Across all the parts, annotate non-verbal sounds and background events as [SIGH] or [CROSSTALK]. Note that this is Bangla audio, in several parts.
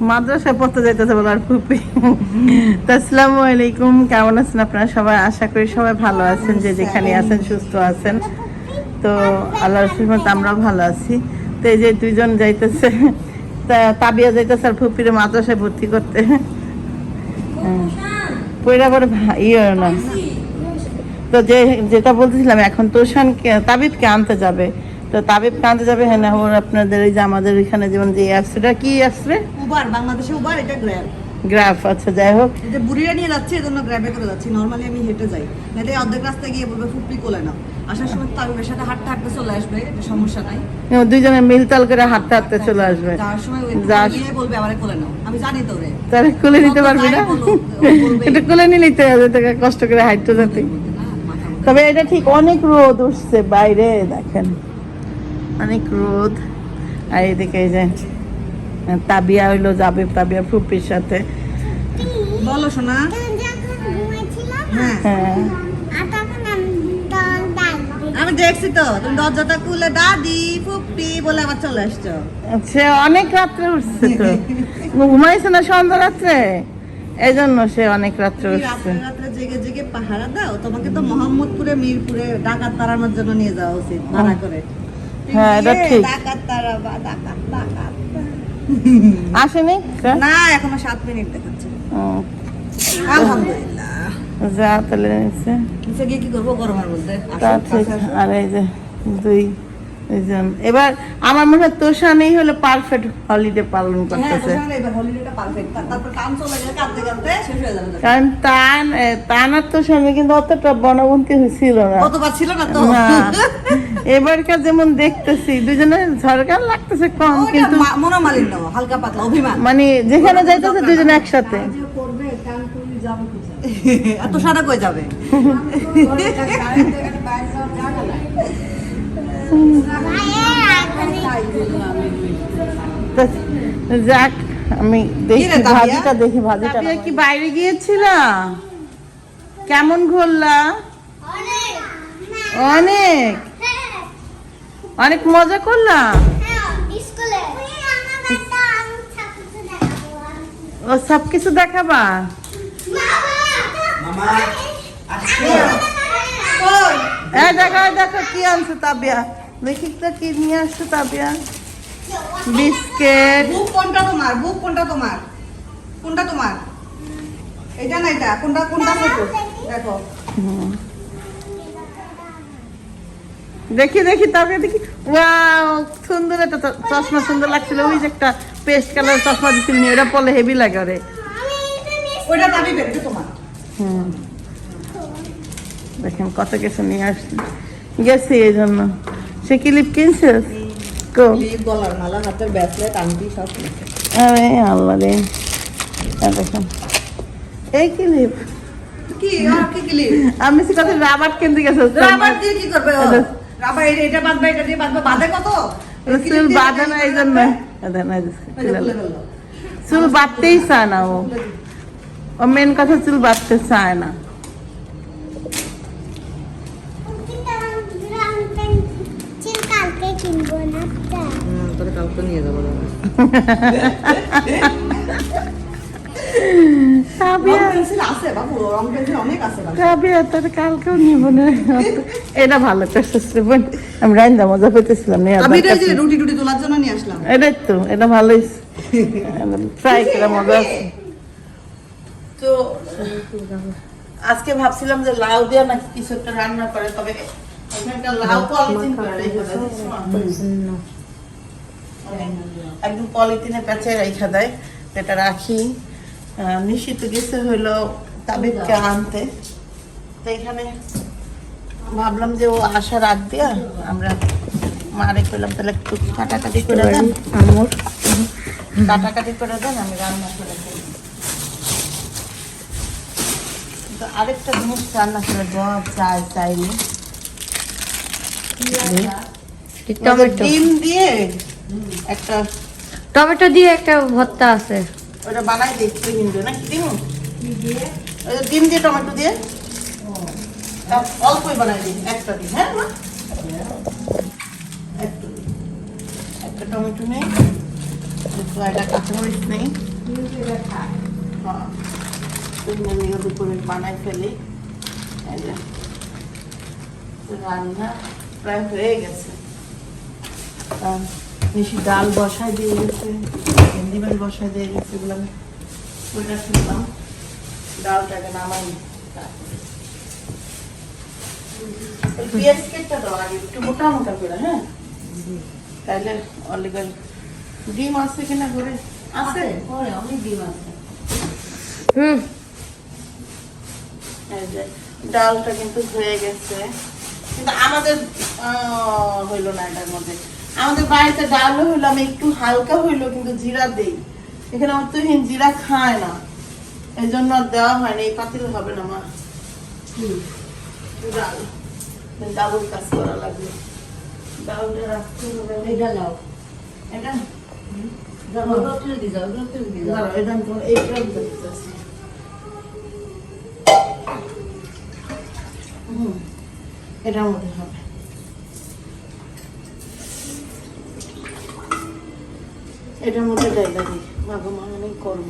মাদ্রাসায় পড়তে যাইতেছে বলার ফুপি। তো আসসালামু আলাইকুম, কেমন আছেন আপনারা সবাই? আশা করি সবাই ভালো আছেন, যে যেখানে আছেন, সুস্থ আছেন। তো আল্লাহ রসুলমত আমরাও ভালো আছি। তো এই যে দুইজন যাইতেছে, তা- তাবিয়া যাইতেছে আর ফুপিরে মাদ্রাসায় ভর্তি করতে। হ্যাঁ। পয়লা পরে ইয়ে না। তো যে যেটা বলতেছিলাম, এখন তোষানকে তাবিবকে আনতে যাবে। তো তাবিবকে আনতে যাবে হ্যাঁ না আপনাদের এই যে আমাদের এখানে যেমন যে অ্যাপস এটা কি অ্যাপস রে? উবার বাংলাদেশে উবার এটা গ্র্যাব গ্রাফ আচ্ছা যাই হোক। যে বুড়িরা নিয়ে যাচ্ছে এজন্য গ্র্যাবে করে যাচ্ছি। নর্মালি আমি হেঁটে যাই। নাইলে অর্ধেক রাস্তায় গিয়ে বলবে কোলে নাও আসার সময় তাবিবের সাথে হাঁটতে হাঁটতে চলে আসবে এটা সমস্যা নাই। দুইজনে মিলতাল করে হাঁটতে হাঁটতে চলে আসবে। যাওয়ার সময় গিয়ে বলবে আবার কোলে নাও। আমি জানি তো রে। তাহলে খুলে নিতে পারবি না। এটা খুলে নিলেই তো হবে তোকে কষ্ট করে হাঁটতে যেতে তবে এটা ঠিক অনেক রোদ উঠছে বাইরে দেখেন। অনেক রোদ। আর এদিকে যে তাবিয়া হইল যাবে তাবিয়া ফুপির সাথে। বলো শোনা হ্যাঁ। আমি দেখছি তো তুমি দরজাটা খুলে দাদি ফুপি বলে আবার চলে আসছো। সে অনেক রাত্রে উঠছে তো। ঘুমাইছে না সন্ধ্যা রাত্রে? এই জন্য সে অনেক রাত্রে উঠছে। রাত্রে রাত্রে জেগে জেগে পাহারা দাও তোমাকে তো মোহাম্মদপুরে মিরপুরে ডাকাত তাড়ানোর জন্য নিয়ে যাওয়া উচিত ভাড়া করে। হ্যাঁ, এটা ইয়ে, ঠিক। ডাকাত তাড়াবা ডাকাত ডাকাত। আসেনি? না এখনও সাত মিনিট দেখাচ্ছে। ও, আলহামদুলিল্লাহ। যা তাহলে নিচ্ছে। নিচে গিয়ে কি করব? গরমের মধ্যে। তা ঠিক। আর এই যে দুই এবার আমার মনে হয় তোষানেই হলো পারফেক্ট হলিডে পালন হ্যাঁ, করতেছে। কারণ তান তানার তোষানে কিন্তু অতটা বনবন্তি ছিল না। ছিল না তো। না। [LAUGHS] এবারকার যেমন দেখতেছি দুজনের ঝরকার লাগতেছে কম কিন্তু মনোমালিন্য, হালকা পাতলা অভিমান। মানে যেখানে যাইতেছে দুজনে একসাথে। [LAUGHS] এত সারা কই যাবে? তো যাক আমি দেখি? ভাজিটা দেখি ভাজিটা কি বাইরে গিয়েছিল? কেমন ঘুরলা? অনেক? অনেক মজা করলাম। ও সব কিছু দেখাবা এই দেখো দেখো কি আনছো তাবিয়া। দেখি তো কি নিয়ে আসছো তাবিয়া? বিস্কিট। বুক কোনটা তোমার? বুক কোনটা তোমার? কোনটা তোমার? এটা না এটা? কোনটা কোনটা ছোট দেখো। দেখি দেখি তবে দেখি। ওয়াও সুন্দর একটা চশমা সুন্দর লাগছিল। ওই যে একটা পেস্ট কালার চশমা দিছিল নি ওটা পলে হেভি লাগে ওরে। ওইটা দাবি বেরোছে তোমার। হুম। দেখেন কত কিছু নিয়ে আসছি। গেছি এই জন্য। সে ক্লিপ কিনছিস কো? ক্লিপ গলার মালা হাতের ব্রেসলেট আংটি সব। আরে আল্লাহ রে। এই দেখেন। এই কি আর কি ক্লিপ আমি সে কথা রাবার কিনতে গেছে। রাবার দিয়ে কি করবে ও? এটা- এটা এটা এটা দিয়ে বাঁধবে। বাঁধে কত? চুল বাঁধে না এই জন্য। এই যে চুল বাঁধতেই চায় না ও। ও মেন কথা চুল বাঁধতে চায় না। কিনবো না হুম, কালকে নিয়ে যাব [LAUGHS] কালকেও নিব না। এটা ভালো করছিস বোন। আমি রাইন্দা মজা পেতেছিলাম নিয়ে আমি এটা এই যে রুটি টুটি তোলার জন্য নিয়ে আসলাম। এটাই তো এটা ভালোই। ট্রাই করে মজা আছে। তো আজকে ভাবছিলাম যে লাউ দিয়া নাকি কিছু একটা রান্না করে তবে ওখানকার লাউ পলিথিন করে রেখে একদম পলিথিনে পেঁচে রেখে দেয় এটা রাখি। নিশ্চিত গেছে হইল তাবিবকে আনতে। তো এখানে ভাবলাম যে ও আসার আগ দিয়া আমরা মারে করলাম তাহলে একটু কাটাকাটি করে দেন। আমুর কাটাকাটি করে দেন আমি রান্না করে দিই তো আরেকটা জিনিস রান্না করে দেওয়া চাই চাইনি। টমেটো। ডিম দিয়ে একটা টমেটো দিয়ে একটা ভর্তা আছে। ওটা বানাই ডিম দিয়ে নাকি ডিম? ওই ডিম দিয়ে টমেটো দিয়ে? অল্পই বানাই দিই একটা দিন হ্যাঁ মা? একটা। একটা টমেটো নেই কয়টা কাঁচামরিচ নেই। হ্যাঁ দুপুরে বানাই ফেলি। রান্না প্রায় হয়ে গেছে। আর নিশি ডাল বসাই দিয়ে গেছে ভেন্ডি মাছ বসাই দিয়ে গেছে এগুলো আমি শুনলাম। ডালটাকে নামাই। পেঁয়াজ কেটটা দাও আগে একটু মোটা মোটা করে হ্যাঁ? তাহলে ডিম আছে কিনা করে আছে? অনেক ডিম আছে। হুম। এই ডালটা কিন্তু হয়ে গেছে। কিন্তু আমাদের আহ, হইল না এটার মধ্যে। আমাদের বাড়িতে ডালও হইল আমি একটু হালকা হইল কিন্তু জিরা দেই। এখানে আমার তো জিরা খায় না। এই জন্য আর দেওয়া হয়নি এই পাতিল হবে না মা ডাল। ডাবল কাজ করা লাগবে। ডালটা রাখতে হবে এটা লাও এটা? ওগুলো তুলে দিয়ে এটার মধ্যে ডাইলা দিই। মাগো মা, অনেক গরম।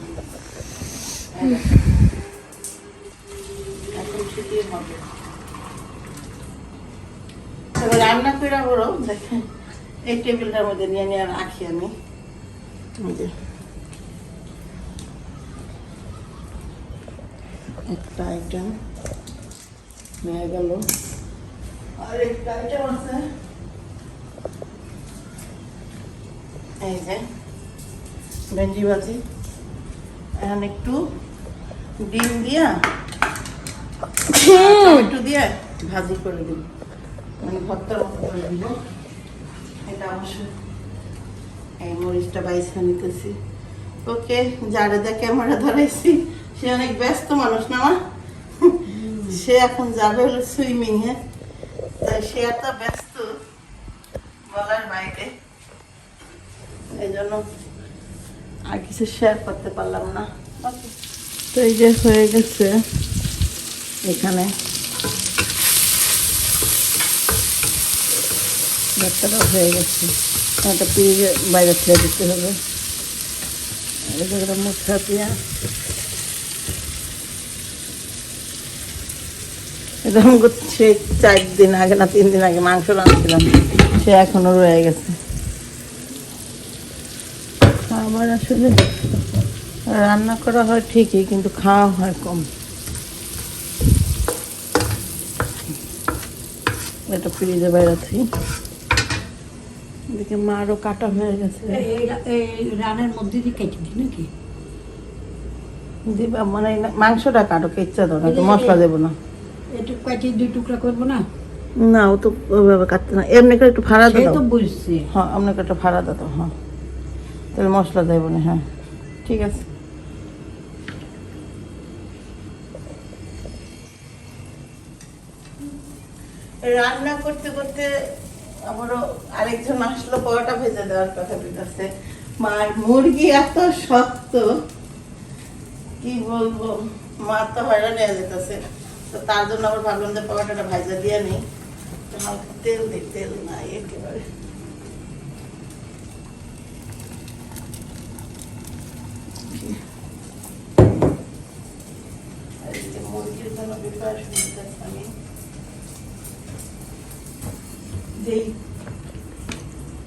এখন ঠিকই হবে। রান্না করে বড় দেখেন, এই টেবিলটার মধ্যে নিয়ে নিয়ে রাখি আমি। একটা আইটেম হয়ে গেল। আর একটা আইটেম আছে। এই যে। ভেন্ডি ভাজি। এখন একটু ডিম দিয়া একটু দিয়ে ভাজি করে দিন মানে ভর্তার মতো করে দিব। এটা অবশ্যই এই মরিচটা বাইসা নিতেছি। ওকে যারা যা ক্যামেরা ধরাইছি সে অনেক ব্যস্ত মানুষ না মা? সে এখন যাবে হলো সুইমিং এ। তাই সে এত ব্যস্ত বলার বাইরে। এই জন্য আর কিছু শেয়ার করতে পারলাম না। তো এই যে হয়ে গেছে এখানে। ভর্তাটাও হয়ে গেছে। একটা পিঁড়ে বাইরে ছেড়ে দিতে হবে। মুখা পেঁয়াজ এটা আমি চার দিন আগে না তিন দিন আগে মাংস রাঁধছিলাম। সে এখনও রয়ে গেছে। আমার আসলে রান্না করা হয় ঠিকই কিন্তু খাওয়া হয় কম। এটা ফ্রিজে বাইরেছি এদিকে মারও কাটা হয়ে গেছে। রানের মধ্যে দিয়ে কেটে দিই নাকি? দিবা মানে না- মাংসটা কাটো ইচ্ছা তো নাকি মশলা দেবো না। একটু কেটে দুই টুকরা করব না? না ও তো ওইভাবে কাটতে না। এমনি করে একটু ভাড়া দাও। তো বুঝছি। হ্যাঁ আপনাকে একটা ভাড়া দাও হ্যাঁ। তাহলে মশলা দেবো না হ্যাঁ। ঠিক আছে। রান্না করতে করতে আমারও আরেকজন আসলো, পরোটা ভেজে দেওয়ার কথা বলতেছে। মার মুরগি এত শক্ত, কি বলব? মা তো হয়রান হয়ে যেতেছে। তো তার জন্য আবার ভাবলাম যে পরোটাটা ভাজা দিয়ে নেই তেল দিই, তেল নাই একেবারে আর এই যে মুরগির জন্য প্রিপারেশন নিতেছি আমি যেই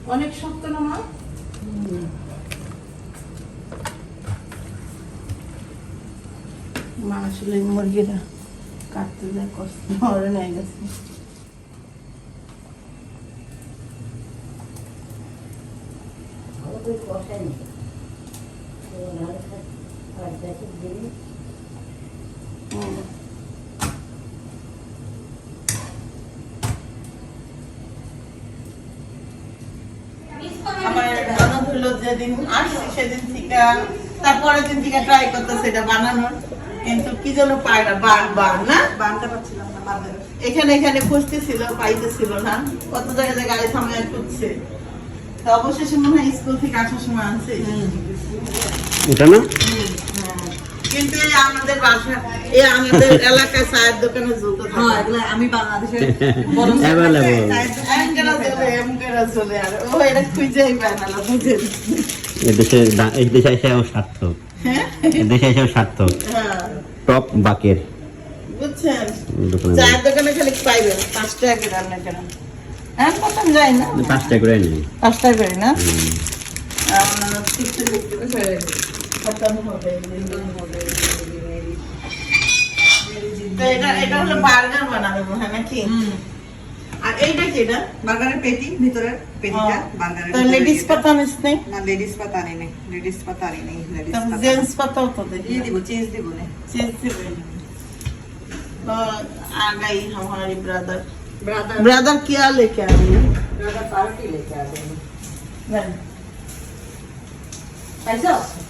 অনেক শক্ত না মা মা আসলে মুরগিরা কাটতে যায়, কষ্ট মরে নিয়ে গেছে হুম। আমার ননদ হলো যেদিন আসছি সেদিন থেকে তারপরের দিন থেকে ট্রাই করতেছে এটা বানানোর। কিন্তু কি যেন পায় না বান বান না? বানতে পারছিলাম না এখানে এখানে খুঁজতেছিল পাইতেছিল না। কত জায়গায় গাড়ি থামায় খুঁজছে। তো অবশেষে মনে হয় স্কুল থেকে আসার সময় আনছে। ওটা না? কিন্তু এই আমাদের বাসা এই আমাদের [LAUGHS] এলাকায় চায়ের দোকানে হ্যাঁ থাকে আমি বাংলাদেশের চলে আর ও এটা খুঁজেই পায় না বুঝে এদেশে এই দেশে এসে সার্থক। হ্যাঁ? দেশে এসে সার্থক। হ্যাঁ। টপ বাকের। বুঝছেন? চায়ের দোকানে খালি পাইবেন পাঁচ টাকা করে রান্না কেন? হ্যাঁ প্রথম যাই না? পাঁচটা করে নেই। পাঁচ টাকা করে না হুম। আমার তিনটে বিক্রি করে খতম হবে দিন হবে তো এটা এটা হলো বার্গার বানাবে মনে হয় নাকি আর এইটা কি এটা বার্গারের পেটি ভিতরের পেটিটা বার্গারের তো লেডিস পাতা নিস নেই না লেডিস পাতা আনি নেই লেডিস পাতা আনি নেই লেডিস পাতা জেন্টস পাতাও তো দেখি দিয়ে দিব চিজ দিব না चीज से बनी तो आ गई हमारी ब्रदर ব্রাদার ब्रदर क्या लेके आ रही है ব্রাদার পার্টি লেকে আসবে नहीं। পাইছো अरे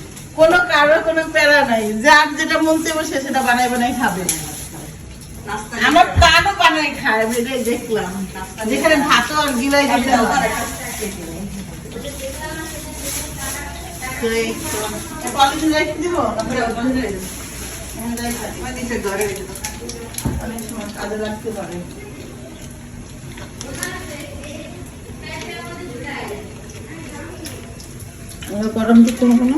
কোনো কারও কোনো প্যারা নাই। যার যেটা মন চাইবে সে সেটা বানাই বানাই খাবে। আমার কানও বানাই খায় এটাই দেখলাম। যেখানে ভাতও আর গিলাই দিতে কাজে লাগতে পারে গরম দিতে হবে না?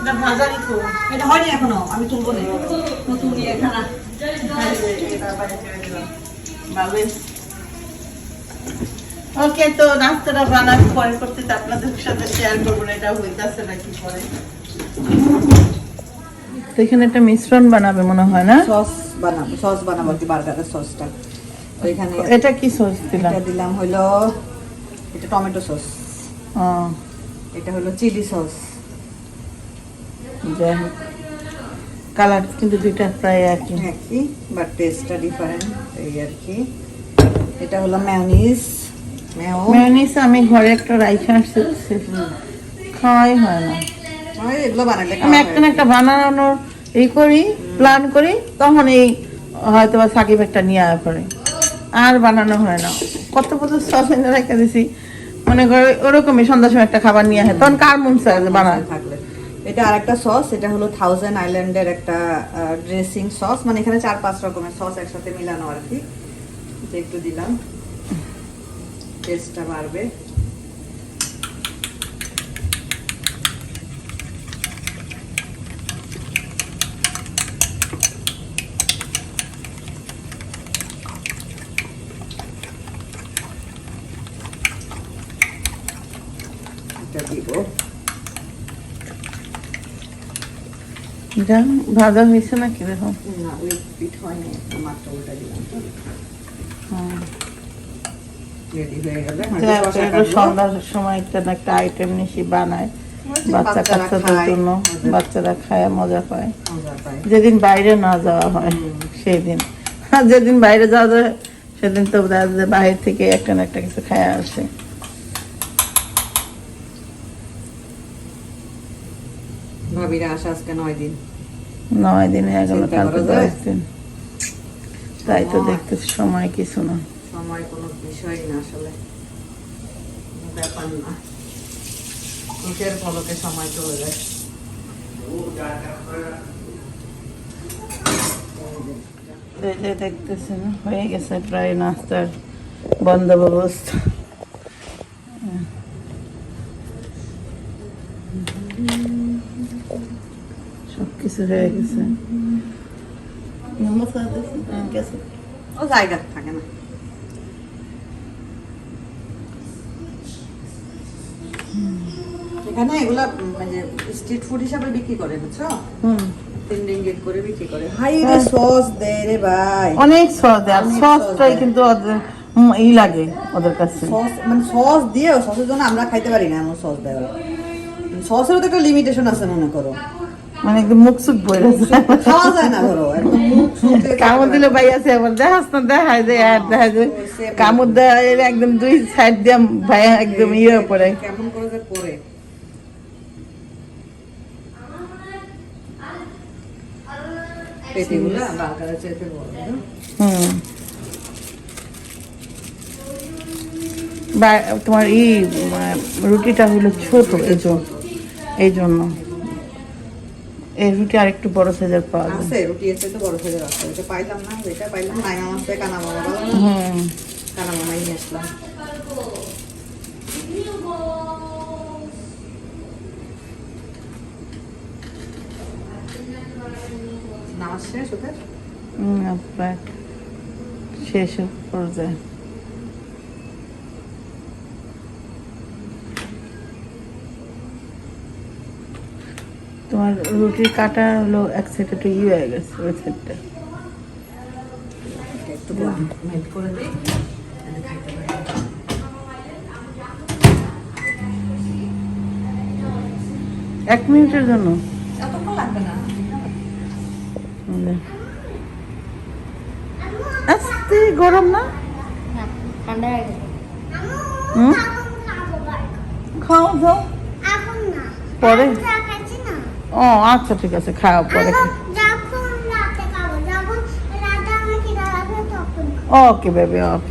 এটা ভাজারি তো। এটা হয়নি এখনও আমি তুলবো না। নতুন নিয়ে খানা। ওকে তো নাস্তাটা বানাবো পরে করতে আপনাদের সাথে শেয়ার করব এটা হইতাছে নাকি পরে। তো এখানে একটা মিশ্রণ বানাবে মনে হয় না? সস বানাবো সস বানাবো আর কি বার্গারের সসটা। ওইখানে এটা কি সস দিলাম? এটা দিলাম হলো এটা টমেটো সস। এটা হলো চিলি সস। যাই হোক কালার কিন্তু দুইটা প্রায় একই। একই বাট টেস্টটা ডিফারেন্ট এই আর কি। এটা হলো ম্যাও মেয়নিস আমি ঘরে একটা রাইখা আসছি খাওয়াই হয় না। আমি এগুলো বানালে আমি একটা না একটা বানানোর এই করি প্ল্যান করি তখন এই হয়তো বা সাকিব একটা নিয়ে আয়া করে। আর বানানো হয় না। কত কত সস এনে রেখে দিছি। মনে করে ওরকমই সন্ধ্যার সময় একটা খাবার নিয়ে আসে তখন কার মন চায় যে বানায় এটা আরেকটা সস এটা হলো থাউজেন্ড আইল্যান্ডের একটা ড্রেসিং সস মানে এখানে চার পাঁচ রকমের সস একসাথে মিলানো আর কি। একটু দিলাম। টেস্টটা বাড়বে এটা দিব যা ভাজা হয়েছে না কীরকম না ওই পিঠ হয়নি মাত্র ওটা দিলাম। রেডি গেলে যাই হোক, এগুলো সন্ধ্যার সময় একটা না একটা আইটেম নিশি বানায় বাচ্চা বাচ্চারা কাচ্চাদের খায়, জন্য বাচ্চারা খায় মজা পায়। যেদিন বাইরে না যাওয়া হয় সেই দিন আর যেদিন বাইরে যাওয়া যায় সেদিন তো বাইরে থেকে একটা না একটা কিছু খায় আসে। ভাবিরা আসা আজকে নয় দিন। নয় দিনে গেল কালকে দশ দিন। তাই তো সময়। দেখতেছি সময় কিছু না। সময় কোনো বিষয়ই না আসলে। ব্যাপার না। চোখের সময় চলে যায়। দেখতেছি হয়ে গেছে প্রায় নাস্তার বন্দোবস্ত। কিছু হয়ে গেছে। হ্যাঁ, ও জায়গা থাকে না। এখানে এগুলা মানে স্ট্রিট ফুড হিসাবে বিক্রি করে বুঝছ? হুম। তিন রিঙ্গিট করে বিক্রি করে। হাই রে সস দে রে ভাই। অনেক সস দেয় আর সসটাই কিন্তু ওদের উম, লাগে ওদের কাছে। সস মানে সস দিয়েও সসের জন্য আমরা খাইতে পারি না এমন সস দেয় ওরা। সসেরও তো একটা লিমিটেশন আছে মনে করো। মানে একদম মুখ সুখ যায়। খাওয়া যায় না ধরো কামড় দিলে ভাই আছে আবার দেখাস না দেখায় যে আর দেখা যায়। কামড় দেয় একদম দুই সাইড দিয়ে ভাই একদম ইয়ে পড়ে। কেমন করে যে পরে পেটিগুলা বার্গারের চাইতে বড় হুম। তোমার ই মানে রুটিটা হলো ছোট এই জন্য এই জন্য। এই রুটি আর একটু বড় সাইজের পাওয়া যায়। আছে রুটি এসে তো বড় সাইজের আছে। এটা পাইলাম না যেটা পাইলাম নাই আমার থেকে কানা মামা হুম। কানা মামাই নিয়ে আসলাম। নামাজ শেষ ওদের? শেষ পর্যায়ে। তোমার রুটির কাটা হলো এক সাইড একটু ইয়ে হয়ে গেছে ওই সাইডটা একটু মেল্ট করে দিই তাহলে খাইতে পারি এক মিনিটের জন্য। এতক্ষণ লাগবে আস্তে গরম না? খাও যাও পরে? ও আচ্ছা ঠিক আছে খাওয়া পরে। ওকে বেবি ওকে